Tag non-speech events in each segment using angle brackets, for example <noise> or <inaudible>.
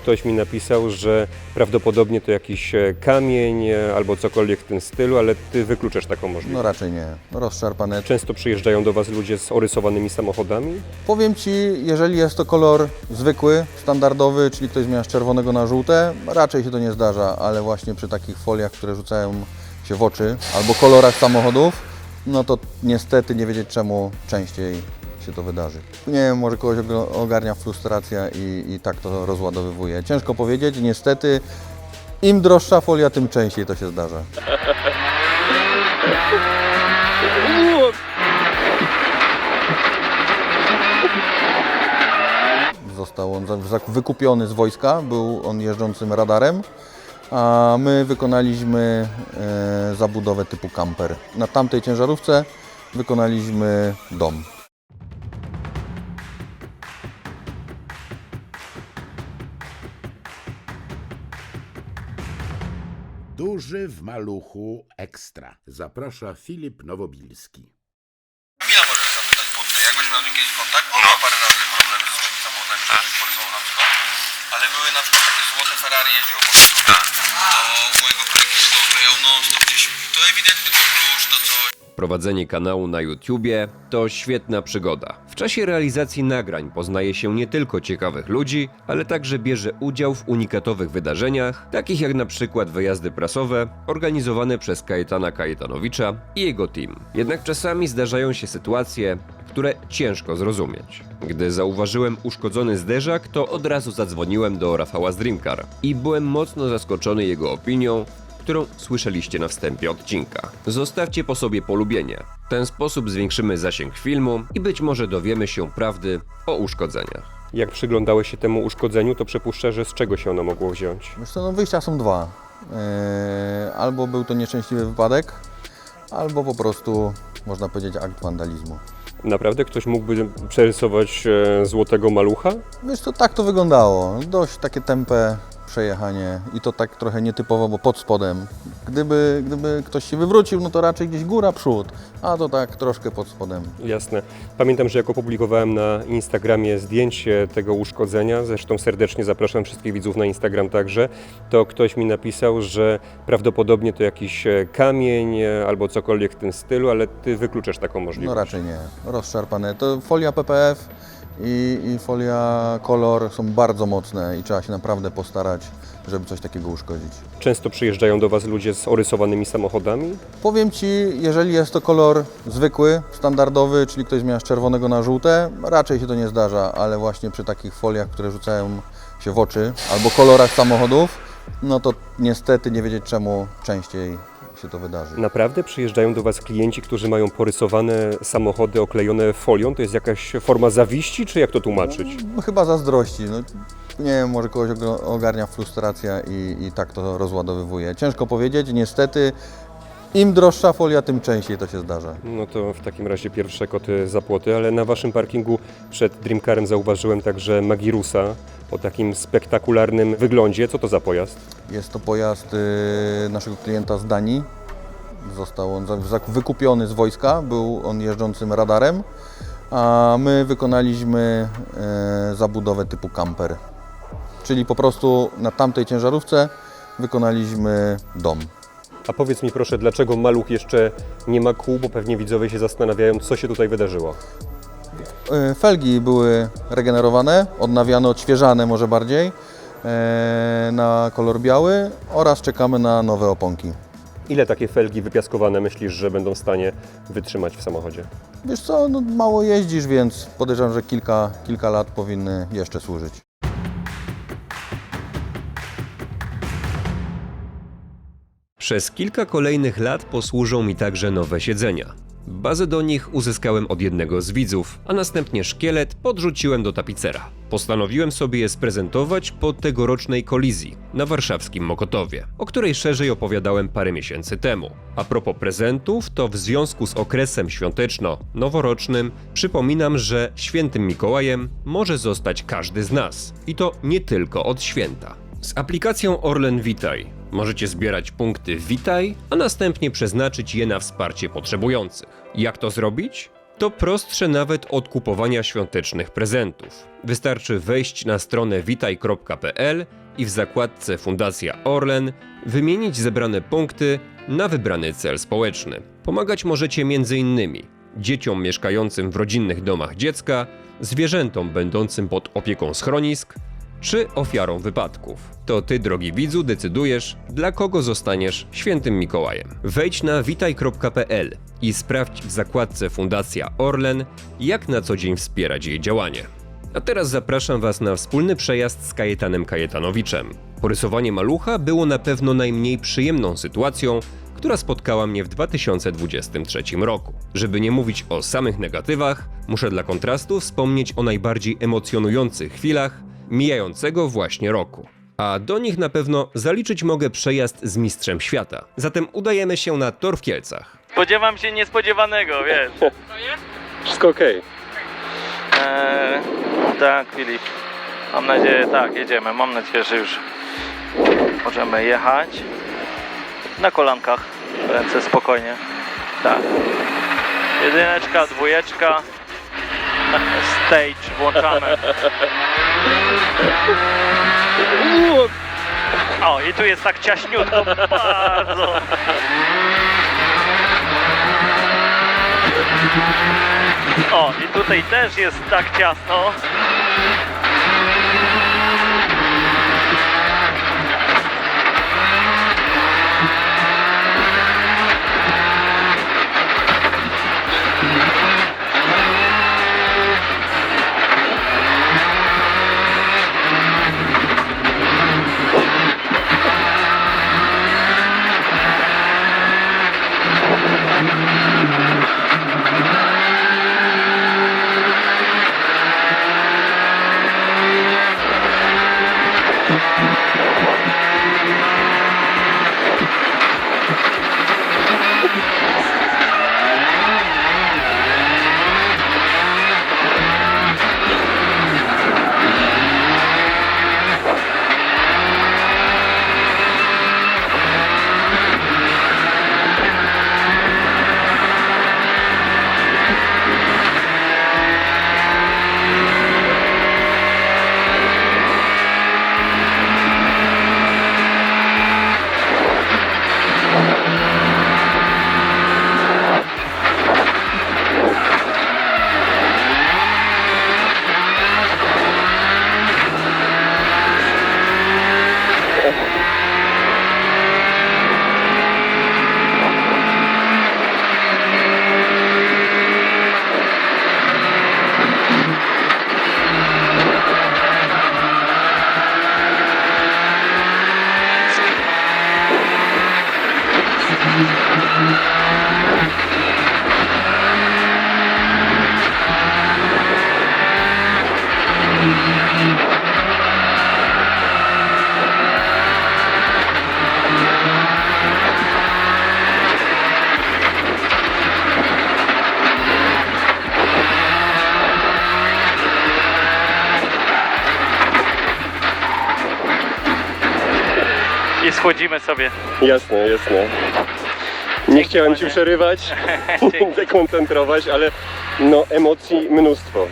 ktoś mi napisał, że prawdopodobnie to jakiś e, kamień e, albo cokolwiek w tym stylu, ale ty wykluczasz taką No możliwość. raczej nie. Rozszarpane. Często przyjeżdżają do Was ludzie z orysowanymi samochodami? Powiem Ci, jeżeli jest to kolor zwykły, standardowy, czyli ktoś zmienia z czerwonego na żółte, raczej się to nie zdarza, ale właśnie przy takich foliach, które rzucają się w oczy, albo kolorach samochodów, no to niestety nie wiedzieć czemu częściej się to wydarzy. Nie wiem, może kogoś ogarnia frustracja i, i tak to rozładowywuje. Ciężko powiedzieć, niestety im droższa folia, tym częściej to się zdarza. Został on wykupiony z wojska, był on jeżdżącym radarem, a my wykonaliśmy e, zabudowę typu camper. Na tamtej ciężarówce wykonaliśmy dom. Duży w maluchu ekstra. Zaprasza Filip Nowobilski. Kamila możesz zapytać, jak będziesz miał kiedyś kontakt, on parę razy problemy z samochodami, tak. chamsko, ale były na przykład takie złote Ferrari jeździło po prostu. Tak. To mojego kolegi się to oklejał non-stop gdzieś. To ewidentnie to klucz, to coś. Prowadzenie kanału na YouTubie to świetna przygoda. W czasie realizacji nagrań poznaje się nie tylko ciekawych ludzi, ale także bierze udział w unikatowych wydarzeniach, takich jak na przykład wyjazdy prasowe organizowane przez Kajetana Kajetanowicza i jego team. Jednak czasami zdarzają się sytuacje, które ciężko zrozumieć. Gdy zauważyłem uszkodzony zderzak, to od razu zadzwoniłem do Rafała z Dreamcar i byłem mocno zaskoczony jego opinią, którą słyszeliście na wstępie odcinka. Zostawcie po sobie polubienie. W ten sposób zwiększymy zasięg filmu i być może dowiemy się prawdy o uszkodzeniach. Jak przyglądałeś się temu uszkodzeniu, to przypuszczę, że z czego się ono mogło wziąć? Wiesz co, no wyjścia są dwa. E, albo był to nieszczęśliwy wypadek, albo po prostu, można powiedzieć, akt wandalizmu. Naprawdę ktoś mógłby przerysować e, złotego malucha? Wiesz co, tak to wyglądało. Dość takie tempe przejechanie i to tak trochę nietypowo, bo pod spodem. Gdyby, gdyby ktoś się wywrócił, no to raczej gdzieś góra, przód, a to tak troszkę pod spodem. Jasne. Pamiętam, że jak opublikowałem na Instagramie zdjęcie tego uszkodzenia, zresztą serdecznie zapraszam wszystkich widzów na Instagram także, to ktoś mi napisał, że prawdopodobnie to jakiś e, kamień e, albo cokolwiek w tym stylu, ale ty wykluczasz taką No możliwość. raczej nie, rozszarpane. To folia PPF i, i folia kolor są bardzo mocne i trzeba się naprawdę postarać, żeby coś takiego uszkodzić. Często przyjeżdżają do Was ludzie z orysowanymi samochodami? Powiem Ci, jeżeli jest to kolor zwykły, standardowy, czyli ktoś zmienia z czerwonego na żółte, raczej się to nie zdarza, ale właśnie przy takich foliach, które rzucają się w oczy, albo kolorach samochodów, no to niestety nie wiedzieć czemu częściej się to wydarzy. Naprawdę przyjeżdżają do Was klienci, którzy mają porysowane samochody oklejone folią? To jest jakaś forma zawiści, czy jak to tłumaczyć? No, chyba zazdrości. No, nie wiem, może kogoś ogarnia frustracja i, i tak to rozładowywuje. Ciężko powiedzieć, niestety im droższa folia, tym częściej to się zdarza. No to w takim razie pierwsze koty za płoty, ale na Waszym parkingu przed Dreamcarem zauważyłem także Magirusa o takim spektakularnym wyglądzie. Co to za pojazd? Jest to pojazd y, naszego klienta z Danii. Został on za- za- wykupiony z wojska, był on jeżdżącym radarem, a my wykonaliśmy y, zabudowę typu camper. Czyli po prostu na tamtej ciężarówce wykonaliśmy dom. A powiedz mi proszę, dlaczego maluch jeszcze nie ma kół, bo pewnie widzowie się zastanawiają, co się tutaj wydarzyło. Y, Felgi były regenerowane, odnawiane, odświeżane może bardziej y, na kolor biały oraz czekamy na nowe oponki. Ile takie felgi wypiaskowane myślisz, że będą w stanie wytrzymać w samochodzie? Wiesz co, no, mało jeździsz, więc podejrzewam, że kilka, kilka lat powinny jeszcze służyć. Przez kilka kolejnych lat posłużą mi także nowe siedzenia. Bazę do nich uzyskałem od jednego z widzów, a następnie szkielet podrzuciłem do tapicera. Postanowiłem sobie je sprezentować po tegorocznej kolizji na warszawskim Mokotowie, o której szerzej opowiadałem parę miesięcy temu. A propos prezentów, to w związku z okresem świąteczno-noworocznym przypominam, że świętym Mikołajem może zostać każdy z nas. I to nie tylko od święta. Z aplikacją Orlen Witaj możecie zbierać punkty Witaj, a następnie przeznaczyć je na wsparcie potrzebujących. Jak to zrobić? To prostsze nawet od kupowania świątecznych prezentów. Wystarczy wejść na stronę witaj.pl i w zakładce Fundacja Orlen wymienić zebrane punkty na wybrany cel społeczny. Pomagać możecie m.in. dzieciom mieszkającym w rodzinnych domach dziecka, zwierzętom będącym pod opieką schronisk, czy ofiarą wypadków. To ty, drogi widzu, decydujesz, dla kogo zostaniesz świętym Mikołajem. Wejdź na witaj.pl i sprawdź w zakładce Fundacja Orlen, jak na co dzień wspierać jej działanie. A teraz zapraszam Was na wspólny przejazd z Kajetanem Kajetanowiczem. Porysowanie malucha było na pewno najmniej przyjemną sytuacją, która spotkała mnie w 2023 roku. Żeby nie mówić o samych negatywach, muszę dla kontrastu wspomnieć o najbardziej emocjonujących chwilach mijającego właśnie roku. A do nich na pewno zaliczyć mogę przejazd z Mistrzem Świata. Zatem udajemy się na tor w Kielcach. Spodziewam się niespodziewanego, wiesz. <laughs> Wszystko okej. Eee, tak, Filip. Mam nadzieję, tak, jedziemy. Mam nadzieję, że już możemy jechać. Na kolankach. Ręce spokojnie. Tak. Jedyneczka, dwójeczka. <laughs> Stage włączamy. <laughs> O, i tu jest tak ciaśniutko, bardzo. O, i tutaj też jest tak ciasno. I schodzimy sobie. Jasne, jasne. Nie chciałem Ci przerywać, <laughs> <laughs> dekoncentrować, ale no emocji mnóstwo.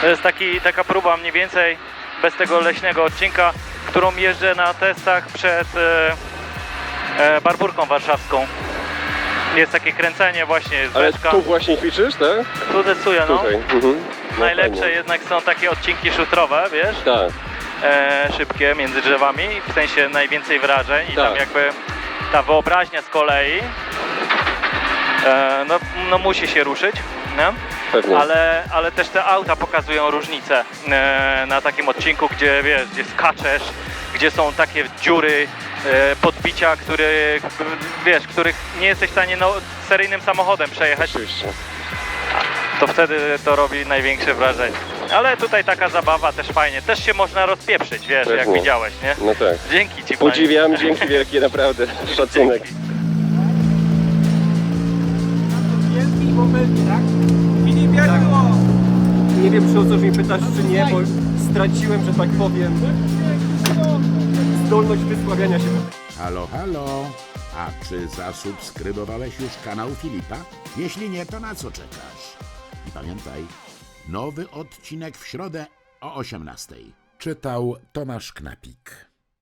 To jest taki, taka próba mniej więcej bez tego leśnego odcinka, którą jeżdżę na testach przed e, e, Barburką Warszawską. Jest takie kręcenie właśnie, jest Ale beczka. tu właśnie ćwiczysz, tak? Tu decyduję, no. Tutaj. Mhm. No Najlepsze fajnie. jednak są takie odcinki szutrowe, wiesz, Tak, e, szybkie między drzewami, w sensie najwięcej wrażeń i tam Tak. jakby ta wyobraźnia z kolei e, no, no musi się ruszyć, nie? pewnie. ale, ale też te auta pokazują różnice e, na takim odcinku, gdzie wiesz, gdzie skaczesz, gdzie są takie dziury, e, podbicia, który, wiesz, których nie jesteś w stanie no, seryjnym samochodem przejechać, Oczywiście. to wtedy to robi największe wrażenie. Ale tutaj taka zabawa też fajnie, też się można rozpieprzyć, wiesz, jak Pewnie. widziałeś, nie? No tak. Dzięki Ci, panie. Podziwiam, dzięki wielkie, naprawdę. Szacunek. Nie wiem, czy o coś mnie pytasz, czy nie, bo straciłem, że tak powiem, zdolność wysławiania się. Halo, halo. A czy zasubskrybowałeś już kanał Filipa? Jeśli nie, to na co czekasz? I pamiętaj, nowy odcinek w środę o 18:00. Czytał Tomasz Knapik.